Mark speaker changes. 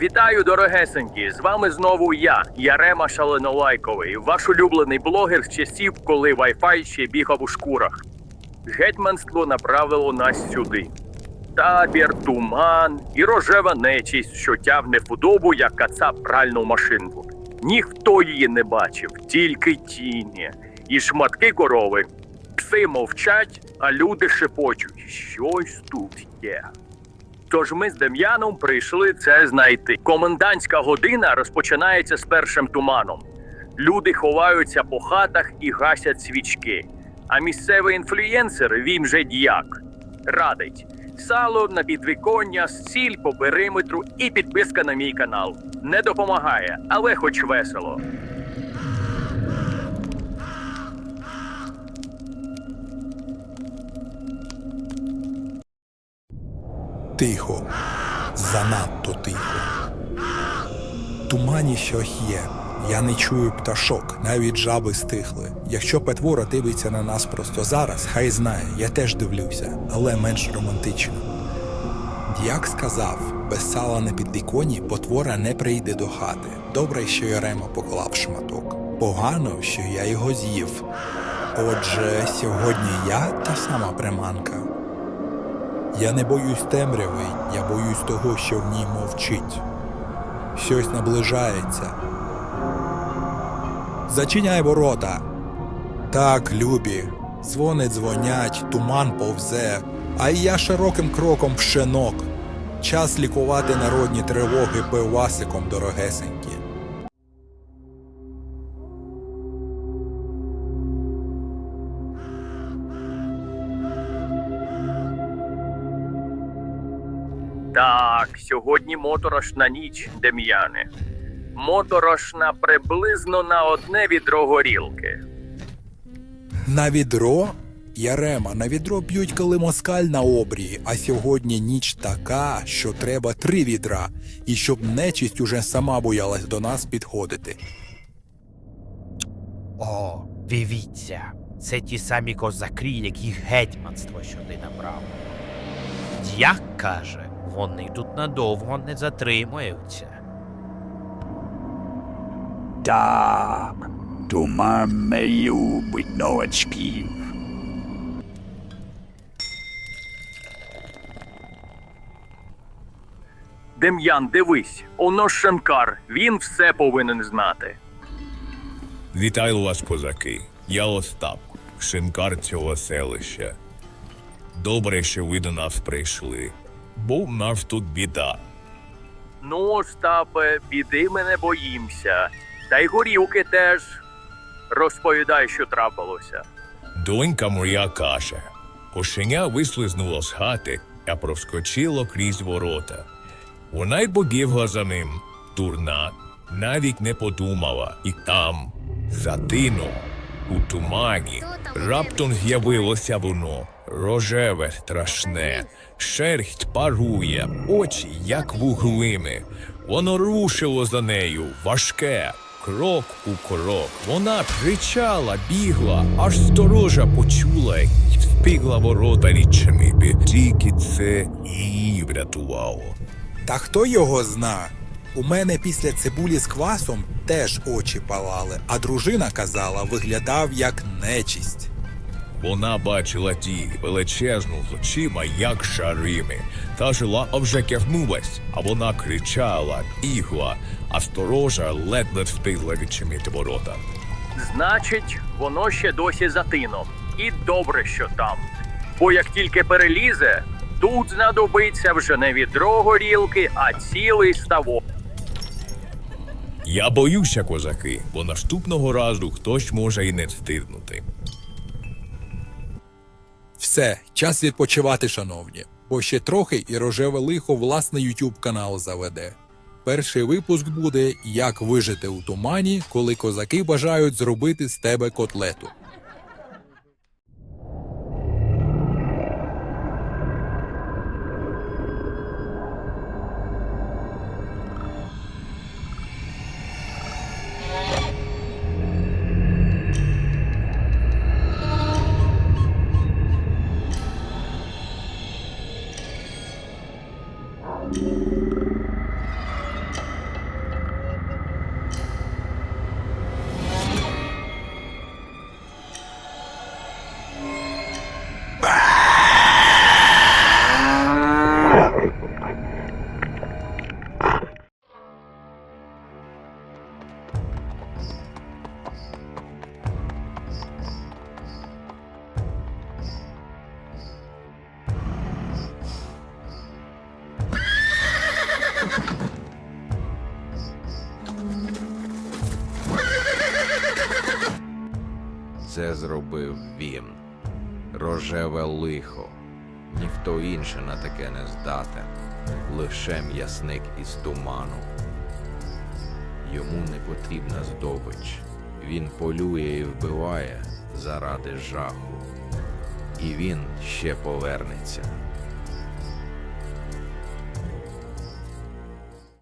Speaker 1: Вітаю, дорогесенькі! З вами знову я, Ярема Шаленолайковий, ваш улюблений блогер з часів, коли Wi-Fi ще бігав у шкурах. Гетьманство направило нас сюди. Табір, туман і рожева нечість, що тягне худобу, як кацап пральну машинку. Ніхто її не бачив, тільки тіні. І шматки корови. Пси мовчать, а люди шепочуть. Щось тут є. Тож ми з Дем'яном прийшли це знайти. Комендантська година розпочинається з першим туманом. Люди ховаються по хатах і гасять свічки. А місцевий інфлюєнсер, він же діяк, радить сало на підвіконня, сіль по периметру і підписка на мій канал. Не допомагає, але хоч весело.
Speaker 2: Тихо, занадто тихо. Тумані щось є. Я не чую пташок, навіть жаби стихли. Якщо Петвора дивиться на нас просто зараз, хай знає, я теж дивлюся, але менш романтично. Діяк сказав, без сала на підвіконі потвора не прийде до хати. Добре, що Ярема поклав шматок. Погано, що я його з'їв. Отже, сьогодні я та сама приманка. Я не боюсь темряви, я боюсь того, що в ній мовчить. Щось наближається. Зачиняй ворота. Так, любі. Дзвони дзвонять, туман повзе, а я широким кроком в шинок. Час лікувати народні тривоги пивасиком дорогесенькі.
Speaker 1: Так, сьогодні моторошна ніч, Дем'яне. Моторошна приблизно на одне відро горілки.
Speaker 2: На відро? Ярема, на відро б'ють, коли москаль на обрії, а сьогодні ніч така, що треба три відра, і щоб нечисть уже сама боялась до нас підходити.
Speaker 3: О, дивіться, це ті самі козаки, яких гетьманство сюди набрало. Дяк каже, вони тут надовго не затримуються.
Speaker 4: Так, туман не любить новачків.
Speaker 1: Дем'ян, дивись, оно ж Шанкар, він все повинен знати.
Speaker 5: Вітаю вас, козаки. Я Остап, шинкар цього селища. Добре, що ви до нас прийшли, бо в нас тут біда.
Speaker 1: Ну, Остапе, біди ми не боїмся. Та й горілки теж. Розповідай, що трапилося.
Speaker 5: Донька моя каже: кошеня вислизнуло з хати, а проскочило крізь ворота. Вона й побігла за ним, дурна, навіть не подумала, і там, за тином, у тумані, раптом з'явилося воно, рожеве, страшне, шерсть парує, очі, як вуглими. Воно рушило за нею, важке, крок у крок. Вона кричала, бігла, аж сторожа почула і встигла ворота відчинити. Тільки це її врятувало.
Speaker 2: Та хто його зна? У мене після цибулі з квасом теж очі палали, а дружина казала, виглядав як нечисть.
Speaker 5: Вона бачила ті величезну з очима, як шарими. Та жила вже кягнулась, а вона кричала, бігла, а сторожа ледве встигла відчинити ворота.
Speaker 1: Значить, воно ще досі за тином. І добре, що там. Бо як тільки перелізе, тут знадобиться вже не відро горілки, а цілий ставок.
Speaker 5: Я боюся, козаки, бо наступного разу хтось може і не встигнути.
Speaker 2: Все, час відпочивати, шановні, бо ще трохи і рожеве лихо власний YouTube канал заведе. Перший випуск буде Як вижити у тумані, коли козаки бажають зробити з тебе котлету.
Speaker 6: Це зробив він. Рожеве лихо. Ніхто інший на таке не здатен. Лише м'ясник із туману. Йому не потрібна здобич. Він полює і вбиває заради жаху. І він ще повернеться.